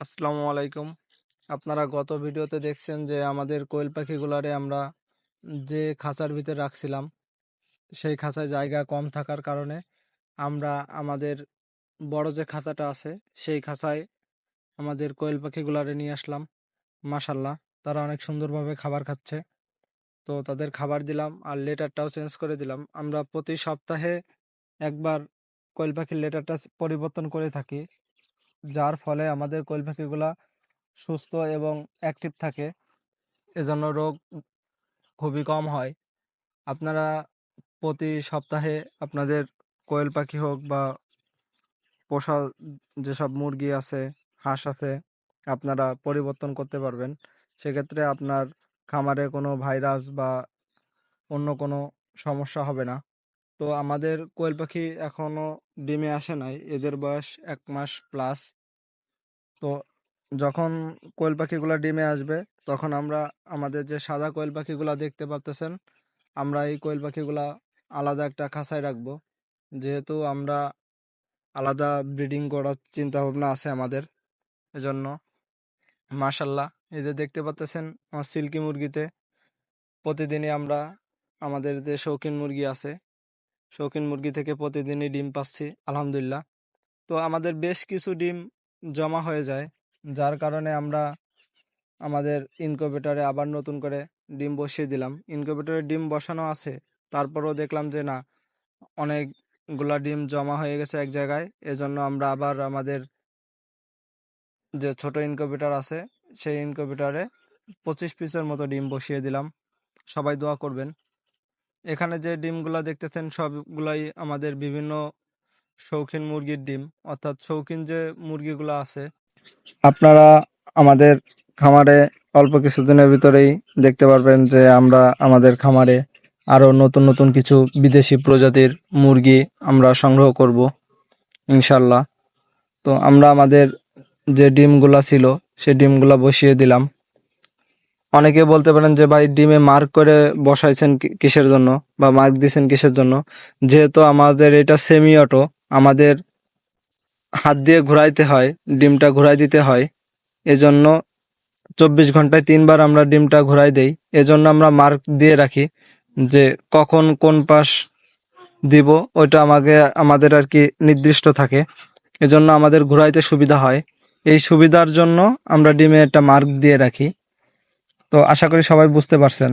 আসসালামু আলাইকুম। আপনারা গত ভিডিওতে দেখছেন যে আমাদের কোয়েল পাখিগুলারে আমরা যে খাঁচার ভিতরে রাখছিলাম, সেই খাঁচায় জায়গা কম থাকার কারণে আমরা আমাদের বড় যে খাঁচাটা আছে, সেই খাঁচায় আমাদের কোয়েল পাখিগুলারে নিয়ে আসলাম। মাসাল্লাহ তারা অনেক সুন্দরভাবে খাবার খাচ্ছে। তো তাদের খাবার দিলাম আর লেটারটাও চেঞ্জ করে দিলাম। আমরা প্রতি সপ্তাহে একবার কোয়েল পাখির লেটারটা পরিবর্তন করে থাকি। যার ফলে আমাদের কোয়েল পাখিগুলা সুস্থ এবং অ্যাক্টিভ থাকে, এজন্য রোগ খুবই কম হয়। আপনারা প্রতি সপ্তাহে আপনাদের কোয়েল পাখি হোক বা পোষা যেসব মুরগি আছে, হাঁস আছে, আপনারা পরিবর্তন করতে পারবেন। সেক্ষেত্রে আপনার খামারে কোনো ভাইরাস বা অন্য কোনো সমস্যা হবে না। তো আমাদের কোয়েল পাখি এখনও ডিমে আসে নাই। এদের বয়স এক মাস প্লাস তো যখন কোয়েল পাখিগুলো ডিমে আসবে, তখন আমরা আমাদের যে সাদা কোয়েল পাখিগুলো দেখতে পারতেছেন, আমরা এই কোয়েল পাখিগুলা আলাদা একটা খাঁচায় রাখব। যেহেতু আমরা আলাদা ব্রিডিং করার চিন্তা ভাবনা আছে আমাদের, এজন্য। মাশাল্লাহ এদের দেখতে পাচ্তেছেন আমার সিল্কি মুরগিতে প্রতিদিনই আমরা, আমাদের যে শৌখিন মুরগি আছে শৌখিন মুরগি থেকে প্রতিদিনই ডিম পাচ্ছি, আলহামদুলিল্লাহ। তো আমাদের বেশ কিছু ডিম জমা হয়ে যায়, যার কারণে আমরা আমাদের ইনকিউবেটরে আবার নতুন করে ডিম বসিয়ে দিলাম। ইনকিউবেটরে ডিম বসানো আছে, তারপরও দেখলাম যে না, অনেকগুলা ডিম জমা হয়ে গেছে এক জায়গায়। এজন্য আমরা আবার আমাদের যে ছোট ইনকিউবেটর আছে, সেই ইনকিউবেটরে পঁচিশ পিসের মতো ডিম বসিয়ে দিলাম। সবাই দোয়া করবেন। এখানে যে ডিমগুলা দেখতেছেন, সবগুলাই আমাদের বিভিন্ন শৌখিন মুরগির ডিম। অর্থাৎ শৌখিন যে মুরগিগুলো আছে, আপনারা আমাদের খামারে অল্প কিছুদিনের ভিতরেই দেখতে পারবেন যে আমরা আমাদের খামারে আরও নতুন নতুন কিছু বিদেশি প্রজাতির মুরগি আমরা সংগ্রহ করব ইনশাল্লাহ তো আমরা আমাদের যে ডিমগুলা ছিল সেই ডিমগুলা বসিয়ে দিলাম। অনেকে বলতে পারেন যে, ভাই, ডিমে মার্ক করে বসাইছেন কিসের জন্য বা মার্ক দিছেন কিসের জন্য? যেহেতু আমাদের এটা সেমি অটো আমাদের হাত দিয়ে ঘোরাইতে হয়, ডিমটা ঘোরাই দিতে হয়, এজন্য চব্বিশ ঘন্টায় তিনবার আমরা ডিমটা ঘোরাই দেই। এজন্য আমরা মার্ক দিয়ে রাখি যে, কখন কোন পাশ দিব, ওইটা আমাকে, আমাদের আর কি নির্দিষ্ট থাকে। এজন্য আমাদের ঘোরাইতে সুবিধা হয়। এই সুবিধার জন্য আমরা ডিমে একটা মার্ক দিয়ে রাখি। তো আশা করি সবাই বুঝতে পারছেন।